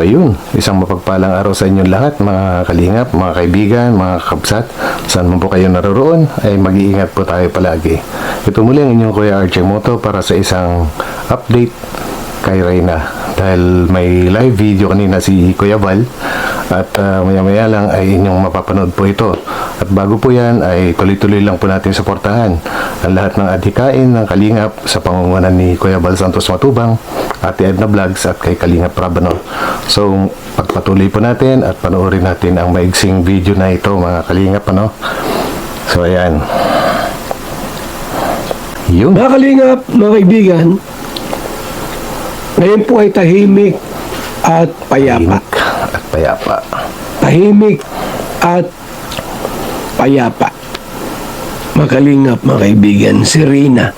ayun, isang mapagpalang araw sa inyong lahat, mga kalingap, mga kaibigan, mga kabsat. Saan man po kayo naroroon, ay mag-iingat po tayo palagi. Ito muli ang inyong Kuya Archie Moto para sa isang update kay Reyna. Dahil may live video kanina si Kuya Val at ah, maya-maya lang ay inyong mapapanood po ito. At bago po yan ay tuloy-tuloy lang po natin suportahan ang lahat ng adhikain ng Kalingap sa pangungunan ni Kuya Val Santos Matubang, Ate Edna Vlogs at kay Kalingap Rabano. So pagpatuloy po natin at panoorin natin ang maigsing video na ito mga Kalingap ano. So ayan. Yun. Mga kalingap, mga kaibigan, ngayon po ay tahimik at payapa. Tahimik payapa. Tahimik at payapa. Mga kalingap, mga kaibigan, si Rina.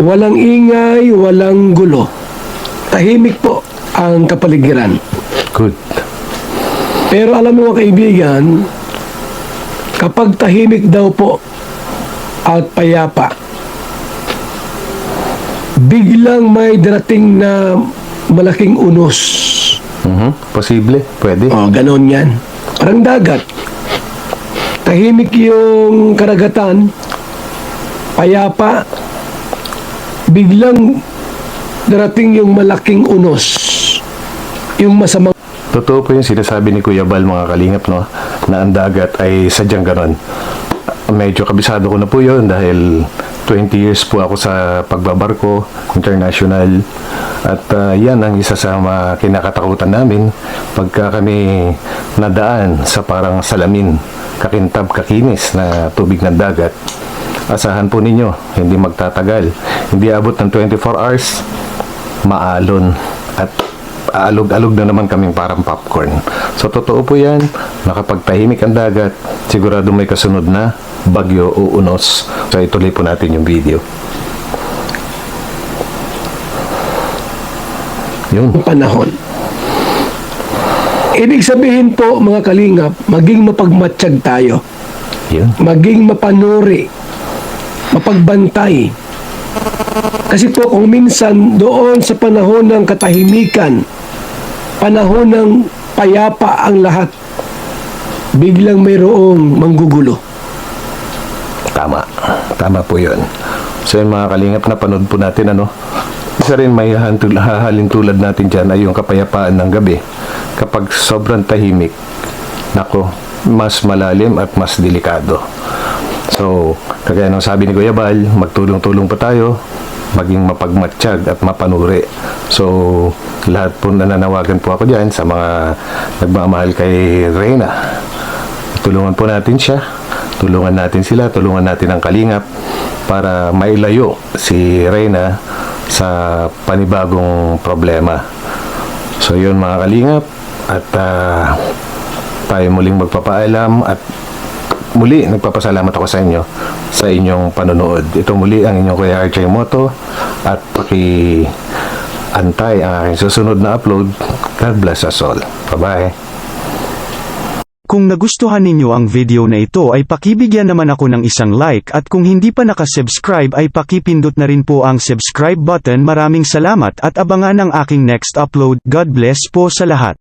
Walang ingay, walang gulo. Tahimik po ang kapaligiran. Good. Pero alam mo mga kaibigan, kapag tahimik daw po at payapa, biglang may darating na malaking unos. Mhm. Posible. Pwede. O, ganon yan. Parang dagat. Tahimik yung karagatan, payapa, biglang darating yung malaking unos. Yung masamang Totoo po yung sinasabi ni Kuya Bal mga kalingap no na ang dagat ay sadyang ganon. Medyo kabisado ko na po yun dahil 20 years po ako sa pagbabarko international. At ah, yan ang isa sa mga kinakatakutan namin pagka kami nadaan sa parang salamin kakintab kakinis na tubig ng dagat. Asahan po ninyo hindi magtatagal. Hindi abot ng 24 hours maalon at alog-alog na naman kaming parang popcorn. So totoo po yan, nakapagtahimik ang dagat, sigurado may kasunod na bagyo o unos. So ituloy po natin yung video. Yun. panahon. Ibig sabihin po mga kalingap, maging mapagmatsyag tayo. Yun. maging mapanuri, mapagbantay. Kasi po kung minsan doon sa panahon ng katahimikan, panahon ng payapa ang lahat, biglang mayroong manggugulo. Tama. Tama po yun. So yun mga kalingap, napanood po natin ano. Isa rin may hahalin tulad natin dyan ay yung kapayapaan ng gabi. Kapag sobrang tahimik, nako, mas malalim at mas delikado. So, kagaya ng sabi ni Kuya Bal, magtulong-tulong pa tayo, maging mapagmatsyag at mapanuri. So, lahat po nananawagan po ako dyan sa mga nagmamahal kay Reyna. Tulungan po natin siya. Tulungan natin sila, tulungan natin ang kalingap para mailayo si Reyna sa panibagong problema. So yun mga kalingap at ah, tayo muling magpapaalam at muli nagpapasalamat ako sa inyo sa inyong panonood. Ito muli ang inyong Kuya RJ Moto at paki antay ang aking susunod na upload. God bless us all. Bye-bye. Kung nagustuhan ninyo ang video na ito ay pakibigyan naman ako ng isang like at kung hindi pa nakasubscribe ay pakipindot na rin po ang subscribe button. Maraming salamat at abangan ang aking next upload. God bless po sa lahat.